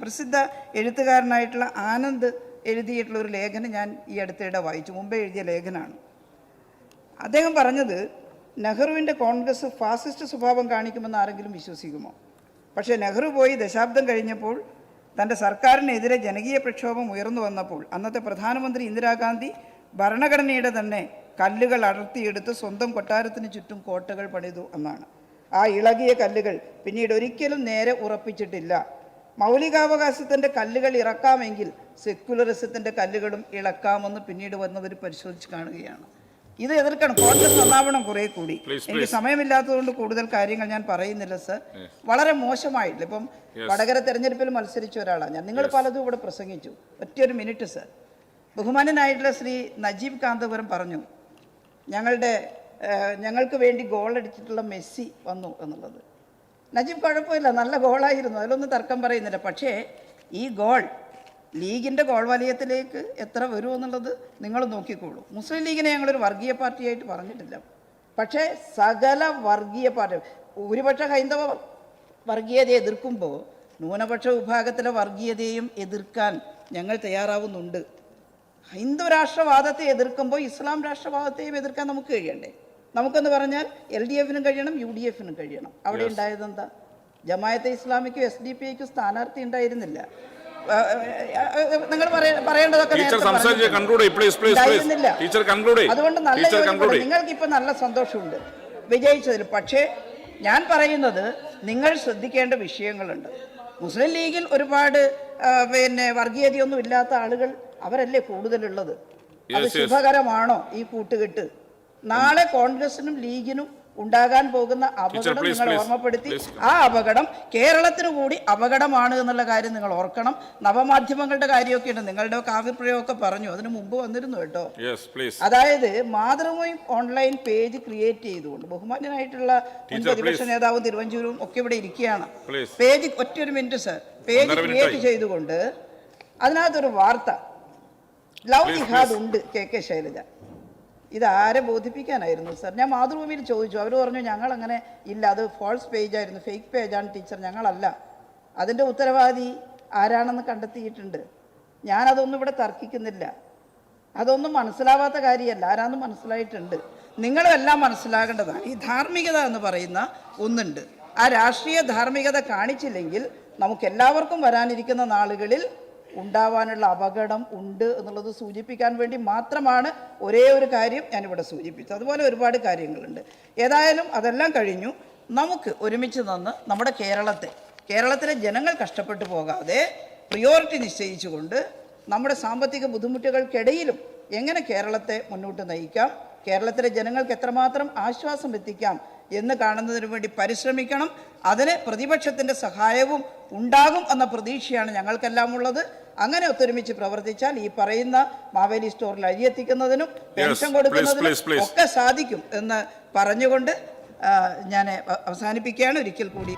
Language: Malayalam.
പ്രസിദ്ധ എഴുത്തുകാരനായിട്ടുള്ള ആനന്ദ് എഴുതിയിട്ടുള്ള ഒരു ലേഖനം ഞാൻ ഈ അടുത്തിടെ വായിച്ചു. മുമ്പേ എഴുതിയ ലേഖനമാണ് അദ്ദേഹം പറഞ്ഞത് നെഹ്റുവിന്റെ കോൺഗ്രസ് ഫാസിസ്റ്റ് സ്വഭാവം കാണിക്കുമെന്ന് ആരെങ്കിലും വിശ്വസിക്കുമോ? പക്ഷേ നെഹ്റു പോയി ദശാബ്ദം കഴിഞ്ഞപ്പോൾ തന്റെ സർക്കാരിനെതിരെ ജനകീയ പ്രക്ഷോഭം ഉയർന്നു വന്നപ്പോൾ അന്നത്തെ പ്രധാനമന്ത്രി ഇന്ദിരാഗാന്ധി ഭരണഘടനയുടെ തന്നെ കല്ലുകൾ അടർത്തിയെടുത്ത് സ്വന്തം കൊട്ടാരത്തിന് ചുറ്റും കോട്ടകൾ പണിതു എന്നാണ്. ആ ഇളകിയ കല്ലുകൾ പിന്നീട് ഒരിക്കലും നേരെ ഉറപ്പിച്ചിട്ടില്ല. മൗലികാവകാശത്തിന്റെ കല്ലുകൾ ഇറക്കാമെങ്കിൽ സെക്യുലറിസത്തിന്റെ കല്ലുകളും ഇളക്കാമെന്ന് പിന്നീട് വന്നവർ പരിശോധിച്ച് കാണുകയാണ്. ഇത് എതിർക്കണം. കോൺഗ്രസ് നന്നാവണം കുറെ കൂടി. എനിക്ക് സമയമില്ലാത്തതുകൊണ്ട് കൂടുതൽ കാര്യങ്ങൾ ഞാൻ പറയുന്നില്ല സർ. വളരെ മോശമായിട്ടില്ല. ഇപ്പം വടകര തെരഞ്ഞെടുപ്പിൽ മത്സരിച്ച ഒരാളാണ് ഞാൻ. നിങ്ങൾ പലതും ഇവിടെ പ്രസംഗിച്ചു. ഒറ്റയൊരു മിനിറ്റ് സർ. ബഹുമാനനായിട്ടുള്ള ശ്രീ നജീബ് കാന്തപുരം പറഞ്ഞു ഞങ്ങളുടെ ഞങ്ങൾക്ക് വേണ്ടി ഗോൾ അടിച്ചിട്ടുള്ള മെസ്സി വന്നു എന്നുള്ളത്. നജീബ് കുഴപ്പമില്ല നല്ല ഗോളായിരുന്നു അതിലൊന്നും തർക്കം പറയുന്നില്ല. പക്ഷേ ഈ ഗോൾ ലീഗിന്റെ ഗോൾ വലയത്തിലേക്ക് എത്ര വരും എന്നുള്ളത് നിങ്ങൾ നോക്കിക്കോളൂ. മുസ്ലിം ലീഗിനെ ഞങ്ങളൊരു വർഗീയ പാർട്ടിയായിട്ട് പറഞ്ഞിട്ടില്ല. പക്ഷേ സകല വർഗീയ പാർട്ടി ഭൂരിപക്ഷ ഹൈന്ദവ വർഗീയതയെ എതിർക്കുമ്പോൾ ന്യൂനപക്ഷ വിഭാഗത്തിലെ വർഗീയതയും എതിർക്കാൻ ഞങ്ങൾ തയ്യാറാവുന്നുണ്ട്. ഹൈന്ദവ രാഷ്ട്രവാദത്തെ എതിർക്കുമ്പോൾ ഇസ്ലാം രാഷ്ട്രവാദത്തെയും എതിർക്കാൻ നമുക്ക് കഴിയണ്ടേ? നമുക്കെന്ന് പറഞ്ഞാൽ എൽ ഡി എഫിനും കഴിയണം യു ഡി എഫിനും കഴിയണം. അവിടെ ഉണ്ടായത് എന്താ ജമായത്തെ ഇസ്ലാമിക്കും എസ് ഡി പി ഐക്കും സ്ഥാനാർത്ഥി ഉണ്ടായിരുന്നില്ല. നിങ്ങൾ പറയേണ്ടതൊക്കെ അതുകൊണ്ട് നല്ല. നിങ്ങൾക്ക് ഇപ്പൊ നല്ല സന്തോഷമുണ്ട്. വിജയിച്ചതിൽ. പക്ഷേ ഞാൻ പറയുന്നത് നിങ്ങൾ ശ്രദ്ധിക്കേണ്ട വിഷയങ്ങളുണ്ട്. മുസ്ലിം ലീഗിൽ ഒരുപാട് പിന്നെ വർഗീയതയൊന്നും ഇല്ലാത്ത ആളുകൾ അവരല്ലേ കൂടുതലുള്ളത്? അത്. ശുഭകരമാണോ ഈ കൂട്ടുകെട്ട്? നാളെ കോൺഗ്രസിനും ലീഗിനും ഉണ്ടാകാൻ പോകുന്ന അപകടം നിങ്ങൾ ഓർമ്മപ്പെടുത്തി. ആ അപകടം കേരളത്തിന് കൂടി അപകടമാണ് എന്നുള്ള കാര്യം നിങ്ങൾ ഓർക്കണം. നവമാധ്യമങ്ങളുടെ കാര്യമൊക്കെ ഉണ്ട്. നിങ്ങളുടെ കാവ്യപ്രയോഗമൊക്കെ പറഞ്ഞു. അതിന് മുമ്പ് വന്നിരുന്നു കേട്ടോ. അതായത് മാതൃഭൂമി ഓൺലൈൻ പേജ് ക്രിയേറ്റ് ചെയ്തുകൊണ്ട് ബഹുമാന്യനായിട്ടുള്ള മുൻ പ്രതിപക്ഷ. നേതാവും തിരുവഞ്ചൂരും ഒക്കെ ഇവിടെ ഇരിക്കുകയാണ്. പേജ് ഒറ്റൊരു മിനിറ്റ് സർ പേജ് ക്രിയേറ്റ് ചെയ്തുകൊണ്ട് അതിനകത്തൊരു വാർത്ത. ലവ് ജിഹാദ് ഉണ്ട് കെ കെ ശൈലജ. ഇത് ആരെ ബോധിപ്പിക്കാനായിരുന്നു സർ ഞാൻ മാതൃഭൂമിയിൽ ചോദിച്ചു. അവർ പറഞ്ഞു ഞങ്ങൾ അങ്ങനെ ഇല്ല. അത് ഫോൾസ് പേജായിരുന്നു ഫേക്ക് പേജാണ് ടീച്ചർ ഞങ്ങളല്ല. അതിന്റെ ഉത്തരവാദി ആരാണെന്ന് കണ്ടെത്തിയിട്ടുണ്ട്. ഞാനതൊന്നും ഇവിടെ തർക്കിക്കുന്നില്ല. അതൊന്നും മനസ്സിലാവാത്ത കാര്യമല്ല. ആരാന്ന് മനസ്സിലായിട്ടുണ്ട്. നിങ്ങളെല്ലാം മനസ്സിലാകേണ്ടതാണ്. ഈ ധാർമ്മികത എന്ന് പറയുന്ന ഒന്നുണ്ട്. ആ രാഷ്ട്രീയ ധാർമ്മികത കാണിച്ചില്ലെങ്കിൽ നമുക്കെല്ലാവർക്കും വരാനിരിക്കുന്ന നാളുകളിൽ ഉണ്ടാവാനുള്ള അപകടം ഉണ്ട് എന്നുള്ളത് സൂചിപ്പിക്കാൻ വേണ്ടി മാത്രമാണ് ഒരേ ഒരു കാര്യം ഞാനിവിടെ സൂചിപ്പിച്ചത്. അതുപോലെ ഒരുപാട് കാര്യങ്ങളുണ്ട്. ഏതായാലും അതെല്ലാം കഴിഞ്ഞു. നമുക്ക് ഒരുമിച്ച് നിന്ന് നമ്മുടെ കേരളത്തെ കേരളത്തിലെ ജനങ്ങൾ കഷ്ടപ്പെട്ടു പോകാതെ പ്രിയോറിറ്റി നിശ്ചയിച്ചുകൊണ്ട് നമ്മുടെ സാമ്പത്തിക ബുദ്ധിമുട്ടുകൾക്കിടയിലും എങ്ങനെ കേരളത്തെ മുന്നോട്ട് നയിക്കാം? കേരളത്തിലെ ജനങ്ങൾക്ക് എത്രമാത്രം ആശ്വാസം എത്തിക്കാം? എന്ന് കാണുന്നതിന് വേണ്ടി പരിശ്രമിക്കണം. അതിന് പ്രതിപക്ഷത്തിന്റെ സഹായവും ഉണ്ടാകും എന്ന പ്രതീക്ഷയാണ് ഞങ്ങൾക്കെല്ലാം ഉള്ളത് അങ്ങനെ ഒത്തൊരുമിച്ച് പ്രവർത്തിച്ചാൽ ഈ പറയുന്ന മാവേലി സ്റ്റോറിൽ അരിയെത്തിക്കുന്നതിനും പെൻഷൻ കൊടുക്കുന്നതിനും. ഒക്കെ സാധിക്കും എന്ന് പറഞ്ഞുകൊണ്ട് ഞാൻ അവസാനിപ്പിക്കുകയാണ്. ഒരിക്കൽ കൂടി